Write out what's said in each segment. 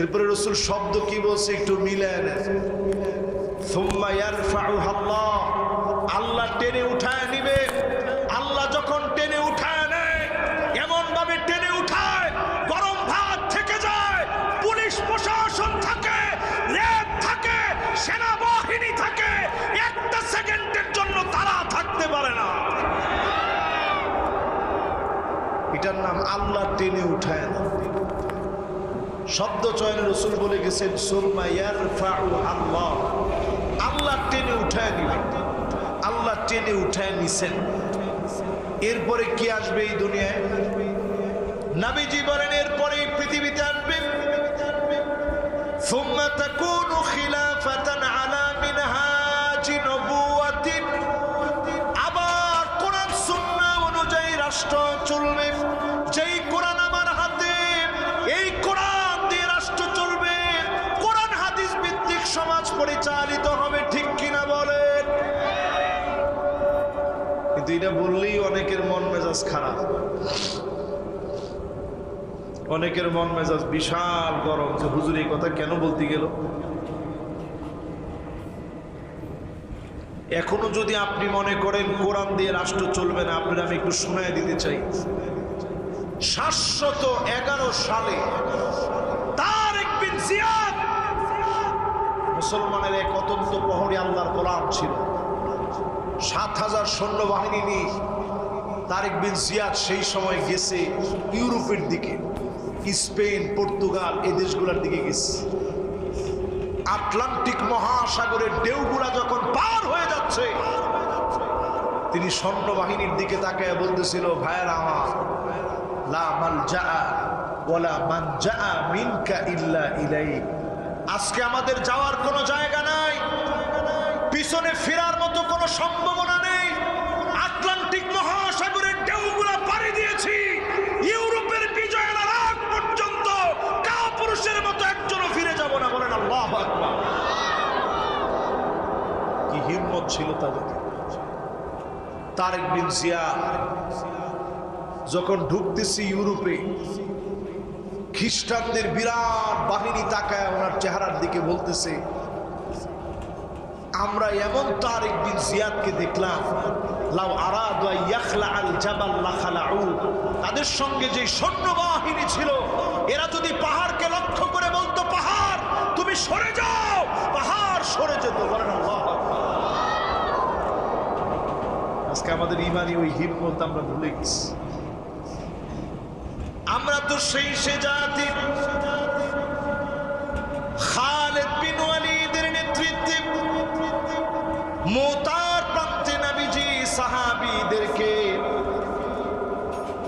এরপরে রসুল শব্দ কি বলছে একটু মিলেন আল্লাহ টেনে উঠায় নিবে আল্লাহ যখন টেনে উঠায় নেয় এমন ভাবে টেনে উঠায় গরম ভাত থেকে যায় পুলিশ প্রশাসন থাকে র্যাব থাকে সেনাবাহিনী থাকে একটা সেকেন্ডের জন্য তারা থাকতে পারে না এটার নাম আল্লাহ টেনে উঠায় না শব্দ চয়নে রসুল বলে গেছেন সুরমা ইয়ারফাউ আল্লাহ আল্লাহ টেনে উঠায় নিলেন আল্লাহ টেনে উঠায় নিছেন এরপরে কি আসবে এই দুনিয়ায় নাবিজি বলেন এরপরে এই পৃথিবীতে আসবে ثم تكون خلافة কিন্তু এটা বললেই অনেকের মন মেজাজ খারাপ। অনেকের মন মেজাজ বিশাল গরম যে, হুজুর, এই কথা কেন বলতে গেল? এখনও যদি আপনি মনে করেন কোরআন দিয়ে রাষ্ট্র চলবে না, আপনার আমি একটু শোনায় দিতে চাই। সাতশত এগারো সালে তার একদিন মুসলমানের এক অত্যন্ত প্রহরী আল্লাহর গোলাম ছিল। সাত হাজার সৈন্যবাহিনী নিয়ে তারেক বিন জিয়াদ সেই সময় গেছে ইউরোপের দিকে। স্পেন, পর্তুগাল, এই দেশগুলোর দিকে গেছে। আটলান্টিক মহাসাগরের ঢেউগুলা যখন পার হয়ে যাচ্ছে, তিনি সৈন্যবাহিনীর দিকে তাকায় বলতেছিল, ভাইয়েরা আমার আজকে আমাদের যাওয়ার কোনো জায়গা নাই। পিছনে ফেরার মতো কোনো সম্ভাবনা নেই। আটলান্টিক মহাসাগরের ঢেউগুলা পাড়ি দিয়েছি। ইউরোপের বিজয়ের আগ পর্যন্ত কাপুরুষের মতো একজনও ফিরে যাব না বলেন আল্লাহ কি হিম্মত ছিল তাদের? তারেক বিন জিয়া যখন ঢুকতেছি ইউরোপে, খ্রিস্টানদের বিরাট বাহিনী তাকায়, ওনার চেহারার দিকে বলতেছে আমরা এমন তারেক বিন জিয়াদকে দেখলাম, লাউ আল জাবাল তাদের সঙ্গে যে সৈন্যবাহিনী ছিল, এরা যদি পাহাড়কে লক্ষ্য করে বলতো, পাহাড়, তুমি সরে যাও, পাহাড় সরে যেত। বলেন আজকে আমাদের ইমানি ওই হিম্মত আমরা ভুলে গেছি। আমরা তো সেই সে জাতি মোতার প্রান্তে নাবিজি সাহাবিদেরকে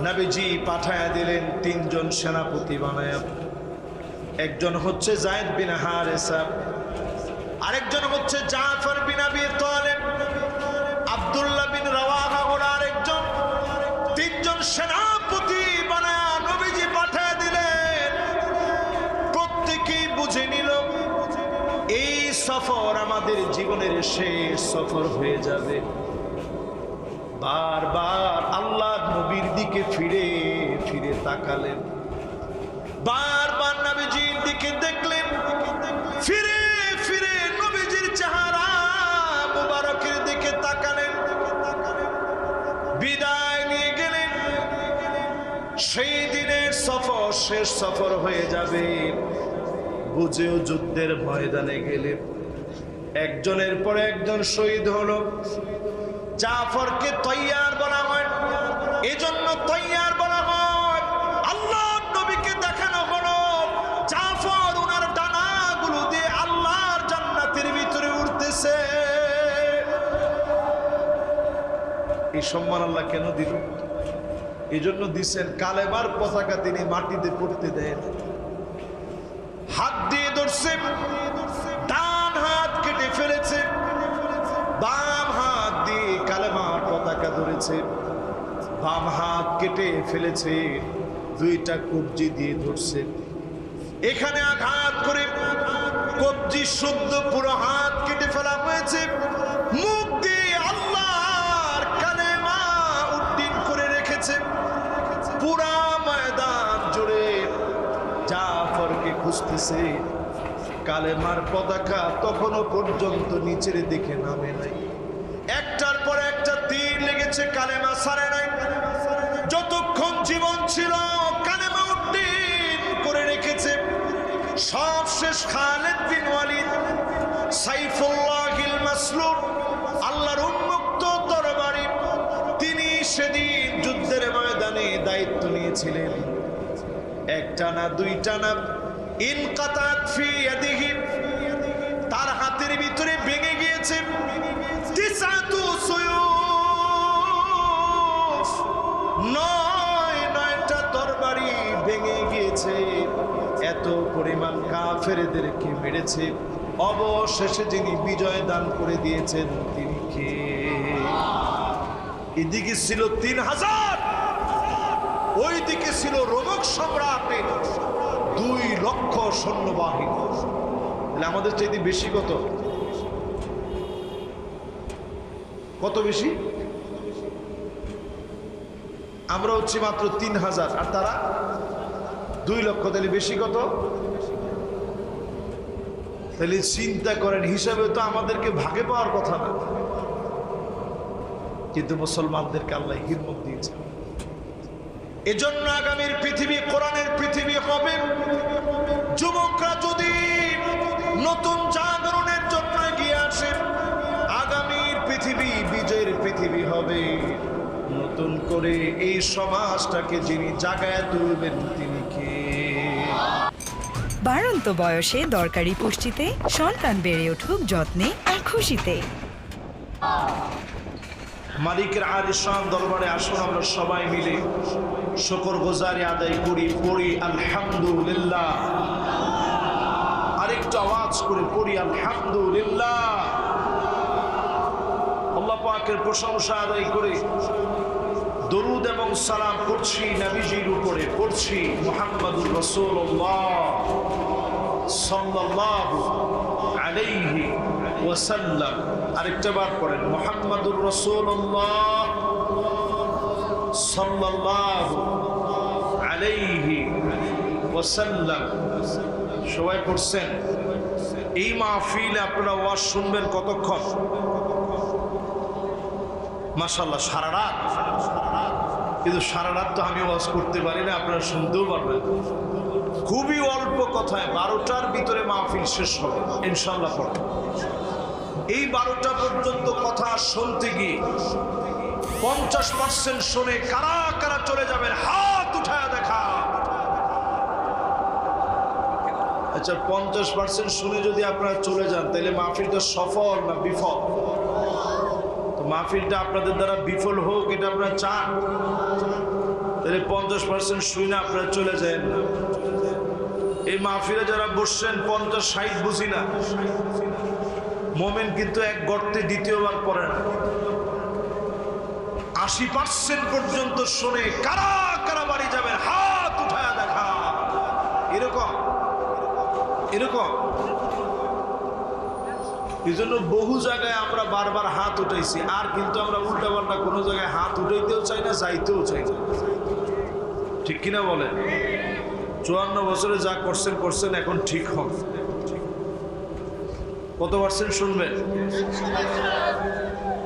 নাবিজি পাঠায় দিলেন তিনজন সেনাপতি বানায়। একজন হচ্ছে জায়েদ বিন হারেসা, আরেকজন হচ্ছে জাফর বিন আবি তালেব, আব্দুল্লাহ বিন রাওয়াহা হলো আরেকজন। তিনজন সেনাপতি সফর আমাদের জীবনের শেষ সফর হয়ে যাবে। বারবার আল্লাহ নবীর দিকে ফিরে ফিরে তাকালেন। বারবার নবীজির দিকে দেখলেন। ফিরে ফিরে নবীজির চেহারা মুবারকের দিকে তাকালেন। বিদায় নিয়ে গেলেন। সেই দিনের সফর শেষ সফর হয়ে যাবে। বুঝেও যুদ্ধের ময়দানে গেলেন। একজনের পর একজন শহীদ হলো। জাফরকে তৈয়ার বলা হয়। এজন্য তৈয়ার বলা হয়। আল্লাহ নবীকে দেখানো হলো। জাফর ওনার ডানাগুলো দিয়ে আল্লাহর জান্নাতের ভিতরে উঠতেছে। এই সম্মান আল্লাহ কেন দিল? এই জন্য দিচ্ছেন কালেমার পতাকা তিনি মাটিতে পড়তে দেন হাত করেছে বাম হাত কেটে ফেলেছে, দুইটা কবজি দিয়ে ধরছে। এখানে আঘাত করে কবজি শুদ্ধ পুরো হাত কেটে ফেলা হয়েছে। মুখ দিয়ে আল্লাহর কানে মা উড্ডিন করে রেখেছে। পুরা ময়দান জুড়ে জাফরকে খুঁজতেছে। কালেমার পতাকা তখনও পর্যন্ত নিচের দিকে নামে নাই। তীর কালেমা সারে নাই। যতক্ষণ জীবন ছিল, কালেমা উদ্দিন করে রেখেছে। সব শেষ খালেদ ওয়ালিদ, সাইফুল্লাহিল মাসলুম, আল্লাহর উন্মুক্ত তিনি সেদিন যুদ্ধের ময়দানে দায়িত্ব নিয়েছিলেন। একটা না, দুইটা না তার হাতের ভিতরে ভেঙে গিয়েছে। কাফেরদেরকে মেরেছে। অবশেষে যিনি বিজয় দান করে দিয়েছেন, তিনি কে? এদিকে ছিল তিন হাজার ওই দিকে ছিল রোমক সম্রাটের দুই লক্ষ সৈন্যবাহিনী। তাহলে আমাদের চাইতে বেশি কত? কত বেশি? আমরা হচ্ছি মাত্র তিন হাজার, আর তারা দুই লক্ষ, তাহলে বেশি কত? তাহলে চিন্তা করেন, হিসাবে তো আমাদেরকে ভাগে পাওয়ার কথা না। কিন্তু মুসলমানদেরকে আল্লাহ হিম্মত দিয়েছে এজন্য আগামীর পৃথিবী, কোরআনের পৃথিবী হবে। যুবকরা যদি নতুন জাগরণের জন্য এগিয়ে আসে, আগামীর পৃথিবী বিজয়ের পৃথিবী হবে। নতুন করে এই সমাজটাকে যিনি জাগায় তুলবেন, তিনি বাড়ন্ত বয়সে দরকারি পুষ্টিতে সন্তান বেড়ে উঠুক যত্নে আর খুশিতে। মালিকের আলিশান দরবারে আসুন, আমরা সবাই মিলে শকর গোজারি আদায় করি, পড়ি, আলহামদুলিল্লাহ। আরেকটু আওয়াজ করে পড়ি, আলহামদুলিল্লাহ। পাকের প্রশংসা আদায় করে দরুদ এবং সালাম করছি নবীজির উপরে পড়ছি, মোহাম্মদুর রসুল্লাহ সাল্লাল্লাহু আলাইহি ওয়াসাল্লাম। আরেকটা বার পড়েন, মোহাম্মদুর রসুল্লাহ সাল্লাল্লাহু আলাইহি ওয়াসাল্লাম। সবাই পড়ছেন? এই মাহফিলে আপনারা ওয়াজ শুনবেন কতক্ষণ? মাশাল্লাহ সারা রাত। কিন্তু সারা রাত তো আমি ওয়াজ করতে পারি না, আপনারা শুনতেও পারবেন। খুবই অল্প কথায় বারোটার ভিতরে মাহফিল শেষ হবে ইনশাল্লাহ এই বারোটা পর্যন্ত কথা শুনতে গিয়ে পঞ্চাশ পার্সেন্ট শুনে কারা কারা চলে যাবেন, হাত উঠায় দেখা। আচ্ছা পঞ্চাশ পার্সেন্ট শুনে যদি আপনারা চলে যান, তাহলে মাহফিলটা সফল না বিফল? তো মাহফিলটা আপনাদের দ্বারা বিফল হোক, এটা আপনারা চান। তাহলে পঞ্চাশ পার্সেন্ট শুই না আপনারা চলে যায় এই মাহফিলে যারা বসছেন, পঞ্চাশ, ষাট বুঝি না। মোমেন কিন্তু এক গর্তে দ্বিতীয়বার পড়ে না। আশি পার্সেন্ট পর্যন্ত শোনে, কারা কারা বাড়ি যাবেন? হাত উঠায় দেখা। এরকম এরকম। এই জন্য বহু জায়গায় আমরা বারবার হাত উঠাইছি। আর কিন্তু আমরা উল্টা পাল্টা কোনো জায়গায় হাত উঠাইতেও চাই না, যাইতেও চাই না। ঠিক কিনা বলেন? চুয়ান্ন বছরে যা করছেন করছেন, এখন ঠিক হন কত পার্সেন্ট শুনবেন?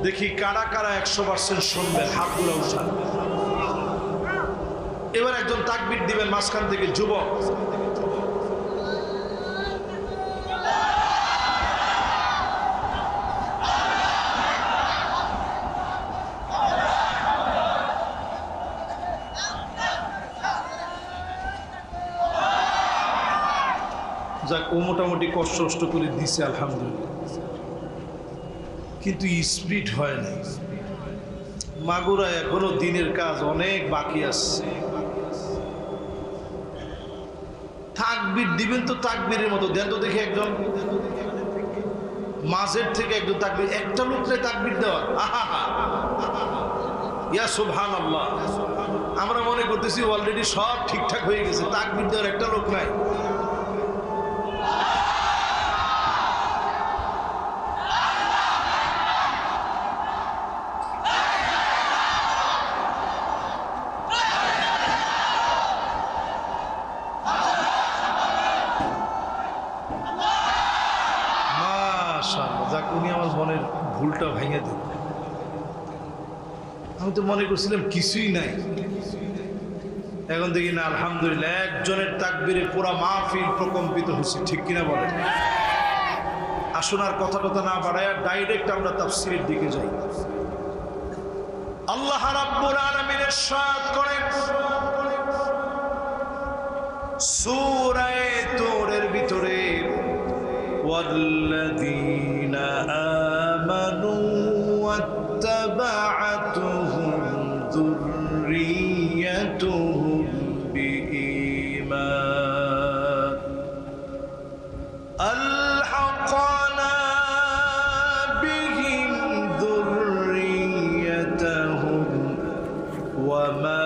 দেখি কারা কারা একশো পার্সেন্ট শুনবেন, হাতগুলো উঠান। এবার একজন তাকবির দিবেন মাঝখান থেকে, যুবক। যাক, ও মোটামুটি কষ্ট কষ্ট করে দিছে, আলহামদুলিল্লাহ। কিন্তু স্পিড হয় না মাগুরা এখনও দিনের কাজ অনেক বাকি আছে। তাকবির দিবেন তো তাকবিরের মতো। দেন তো দেখে একজন। মাঝের থেকে একজন তাকবির। একটা লোক লোকরে তাকবির দেওয়া। আহা ইয়া সুবহান আল্লাহ আমরা মনে করতেছি অলরেডি সব ঠিকঠাক হয়ে গেছে। তাকবির দেওয়ার একটা লোক নাই ভুলটা ভাঙে দেব আমি তো মনে করছিলাম কিছুই নাই। এখন দেখি না, আলহামদুলিল্লাহ, একজনের তাকবিরে পুরা মাহফিল প্রকম্পিত হয়েছে ঠিক কিনা বলে? আসুন আর কথা কথা না বাড়ায় ডাইরেক্ট আমরা তাফসিরের দিকে যাই। আল্লাহ রাব্বুল আলামিনের সাদ করেন সূরা তুরের ভিতরে, ওয়াল্লাযী وما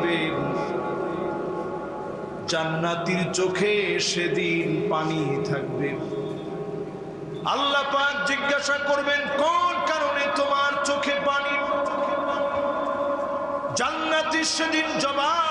জান্নাতির চোখে সেদিন পানি থাকবে। আল্লাহ পাক জিজ্ঞাসা করবেন, কোন কারণে তোমার চোখে পানি? জান্নাতির সেদিন জবাব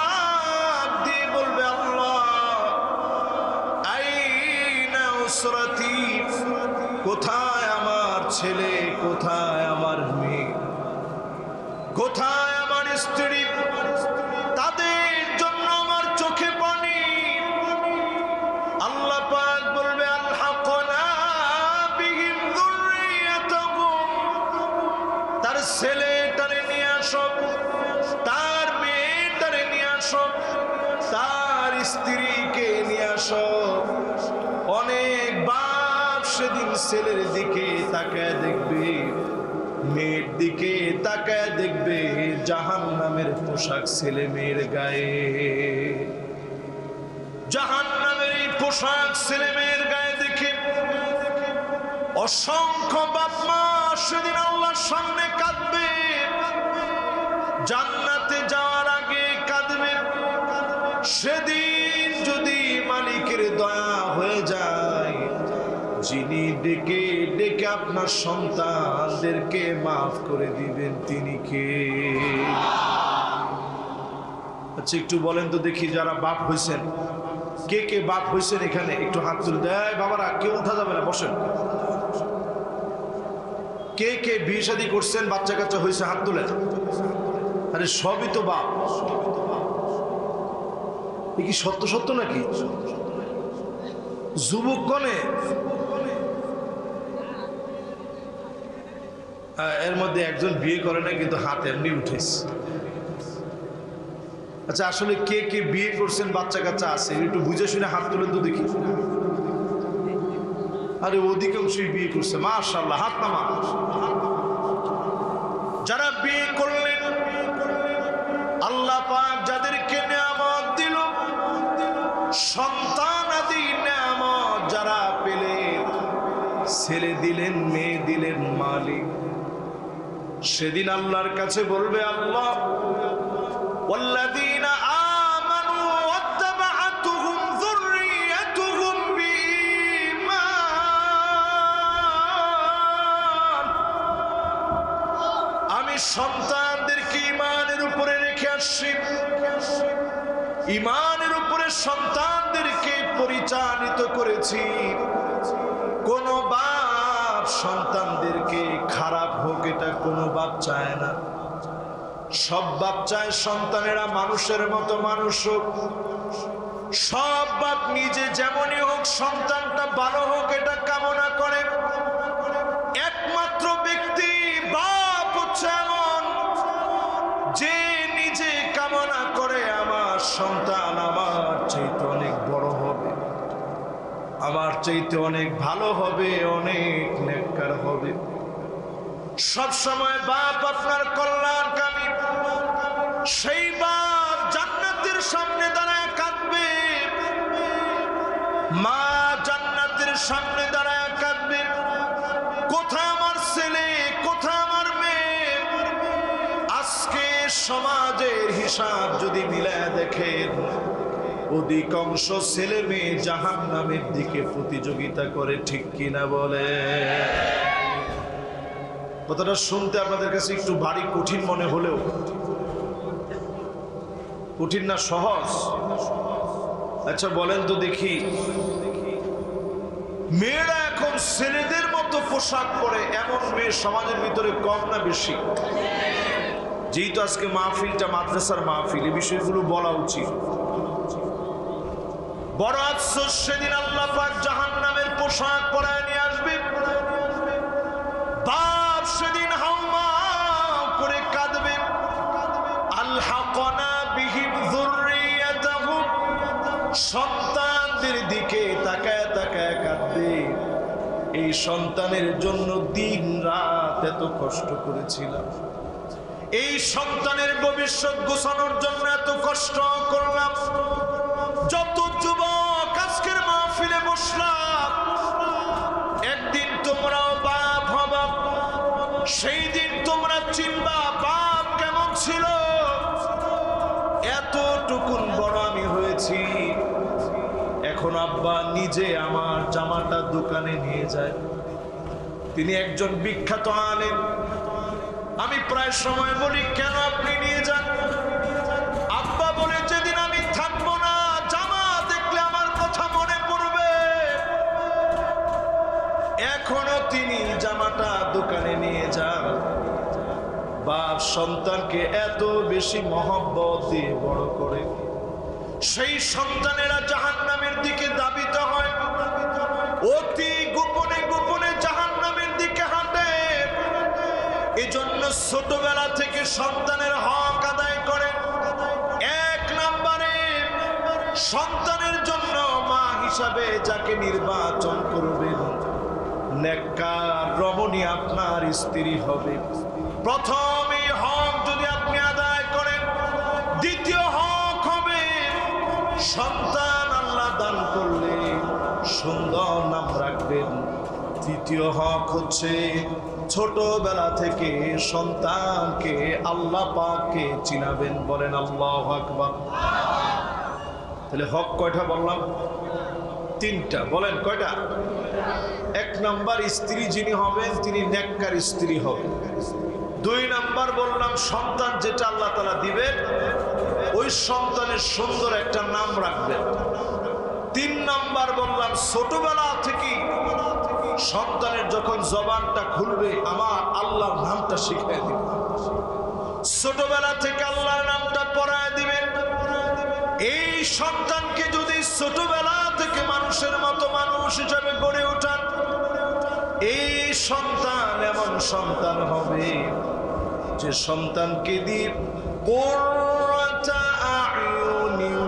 ছেলের দিকে তাকায় দেখবে, মেয়ের দিকে তাকায় দেখবে জাহান নামের পোশাক ছেলে মেয়ের গায়ে। জাহান নামের এই পোশাক ছেলে মেয়ের গায়ে দেখে অসংখ্য বাপ মা সেদিন আল্লাহর সামনে কাঁদবে। জান্নাতে যিনি ডেকে আপনার সন্তানদেরকে মাফ করে দিবেন তিনি কে? আচ্ছা একটু বলেন তো দেখি যারা বাপ হয়েছেন কে কে বাপ হয়েছেন এখানে? একটু হাত তুলে দেয় বাবারা, কেউ উঠা যাবে না, বসেন। কে কে বিয়ে শাদী করছেন, বাচ্চা কাচ্চা হয়েছে হাত তুলে আরে, সবই তো বাপ। কি সত্য সত্য নাকি? যুবক কনে? এর মধ্যে একজন বিয়ে করে না কিন্তু হাত এমনি উঠেছে। আচ্ছা আসলে কে কে বিয়ে করছেন বাচ্চা কাচ্চা আছে? একটু বুঝে শুনে হাত তুলেন তো দেখি। আরে, অধিকাংশই বিয়ে করছে। মাশাল্লাহ হাত না মা যারা বিয়ে করলেন সেদিন আল্লাহর কাছে বলবে আল্লাহ والذين آمنوا واتبعتهم ذريتهم بإيمان আমি সন্তানদেরকে ইমানের উপরে রেখে আসছি ইমানের উপরে সন্তানদেরকে পরিচালিত করেছি কোন বাপ সন্তানদেরকে খারাপ হোক, এটা কোনো বাপ চায় না। সব বাপ চায় সন্তানেরা মানুষের মতো মানুষ হোক। সব বাপ নিজে যেমনই হোক, সন্তানটা ভালো হোক, এটা কামনা করে। চাইতে অনেক ভালো হবে, অনেক নেককার হবে। সব সময় বাপ আপনার কল্যাণকামী। সেই বাপ জান্নাতের সামনে দাঁড়ায় কাঁদবে। মা জান্নাতের সামনে দাঁড়ায় কাঁদবে। কোথা আমার ছেলে, কোথা আমার মেয়ে? আজকে সমাজের হিসাব যদি মিলায় দেখেন অধিকাংশ ছেলে মেয়ে জাহান নামের দিকে প্রতিযোগিতা করে, ঠিক কিনা বলে? কথাটা শুনতে আপনাদের কাছে একটু ভারী কঠিন মনে হলেও। কঠিন না, সহজ? আচ্ছা বলেন তো দেখি। মেয়েরা এখন ছেলেদের মতো পোশাক পরে, এমন মেয়ে সমাজের ভিতরে কম না বেশি? যেহেতু আজকে মাহফিলটা মাদ্রাসার মাহফিল এই বিষয়গুলো বলা উচিত। বড় আফসোস সেদিন আল্লাহ পাক জাহান নামের পোশাক পরায় নিয়ে আসবে। বাপ সেদিন হাউমা করে কাঁদবে। আল্লাহনা বিহিম সন্তানদের দিকে তাকায় তাকায় কাঁদবে। এই সন্তানের জন্য দিন রাত এত কষ্ট করেছিলাম। এই সন্তানের ভবিষ্যৎ গোছানোর জন্য এত কষ্ট করলাম। যত নিজে আমার জামাটা দোকানে নিয়ে যায়। তিনি একজন বিখ্যাত আলেন আমি প্রায় সময় বলি, কেন আপনি নিয়ে যান? আব্বা বলে, যেদিন আমি থাকব না, জামা দেখলে আমার কথা মনে পড়বে। এখনও তিনি জামাটা দোকানে নিয়ে যান। বাপ সন্তানকে এত বেশি মহব্বত দিয়ে বড় করে। সেই সন্তানেরা জাহান নামের দিকে দাবিত হয় অতি গোপনে গোপনে জাহান নামের দিকে হাঁটে। এজন্য ছোটবেলা থেকে সন্তানের হক আদায় করে। এক নম্বরে সন্তানের জন্য মা হিসাবে যাকে নির্বাচন করবেন রমণী আপনার স্ত্রী হবে। প্রথম এই হক যদি আপনি আদায় করেন, দ্বিতীয় হক হবে সন্তান আল্লাহ দান করলে সুন্দর রাখবেন তৃতীয় হক হচ্ছে ছোটবেলা থেকে সন্তানকে আল্লাহ পাককে চিনাবেন, বলেন আল্লাহ আকবার। তাহলে হক কয়টা বললাম? তিনটা, বলেন কয়টা? এক নাম্বার স্ত্রী যিনি হবেন, তিনি নেককার স্ত্রী হবেন। দুই নাম্বার বললাম, সন্তান যেটা আল্লাহ তালা দিবেন, ওই সন্তানের সুন্দর একটা নাম রাখবেন। তিন নাম্বার বললাম, ছোটবেলা থেকে সন্তানের যখন জবানটা খুলবে, আমার আল্লাহর নামটা শিখিয়ে দিবে। ছোটবেলা থেকে আল্লাহর নামটা পড়ায় দিবেন এই সন্তানকে যদি ছোটবেলা থেকে মানুষের মতো মানুষ হিসাবে গড়ে ওঠান এই সন্তান এমন সন্তান হবে যে সন্তানকে দিয়ে কোরআতা আয়ুনিন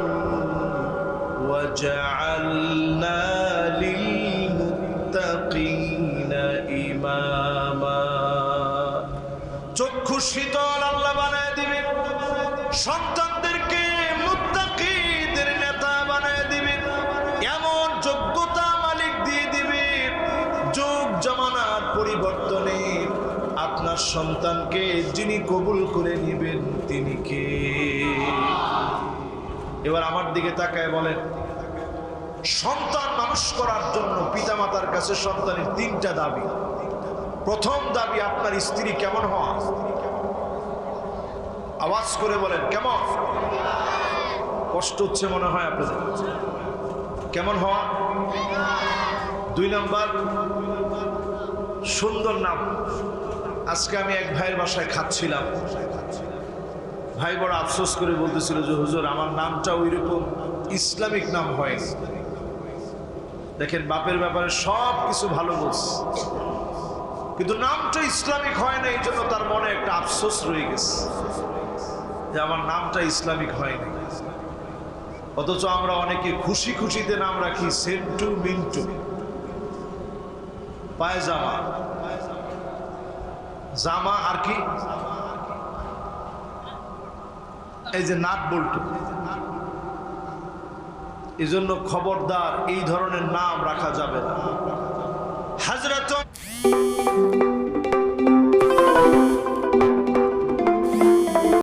আপনার সন্তানকে যিনি কবুল করে নেবেন, তিনি কে? এবার আমার দিকে তাকায় বলেন, সন্তান মানুষ করার জন্য পিতামাতার কাছে সন্তানের তিনটা দাবি। প্রথম দাবি, আপনার স্ত্রী কেমন হওয়া? আওয়াজ করে বলেন, কেমন? কষ্ট হচ্ছে মনে হয় আপনাদের। কেমন হওয়া? দুই নাম্বার, সুন্দর নাম। আজকে আমি এক ভাইয়ের বাসায় খাচ্ছিলাম। ভাই বড় আফসোস করে বলতেছিল যে, হুজুর, আমার নামটা ওই রকম ইসলামিক নাম হয়নি দেখেন, বাপের ব্যাপারে সব কিছু ভালো বলছে। কিন্তু নামটা ইসলামিক হয় না এই জন্য তার মনে একটা আফসোস রয়ে গেছে যে, আমার নামটা ইসলামিক হয়নি অথচ আমরা অনেকে খুশি খুশিতে নাম রাখি, সেন্টু মিন্টু। পায়জামা। জামা আর কি? এই যে নাট বল্টু। এই জন্য খবরদার এই ধরনের নাম রাখা যাবে না।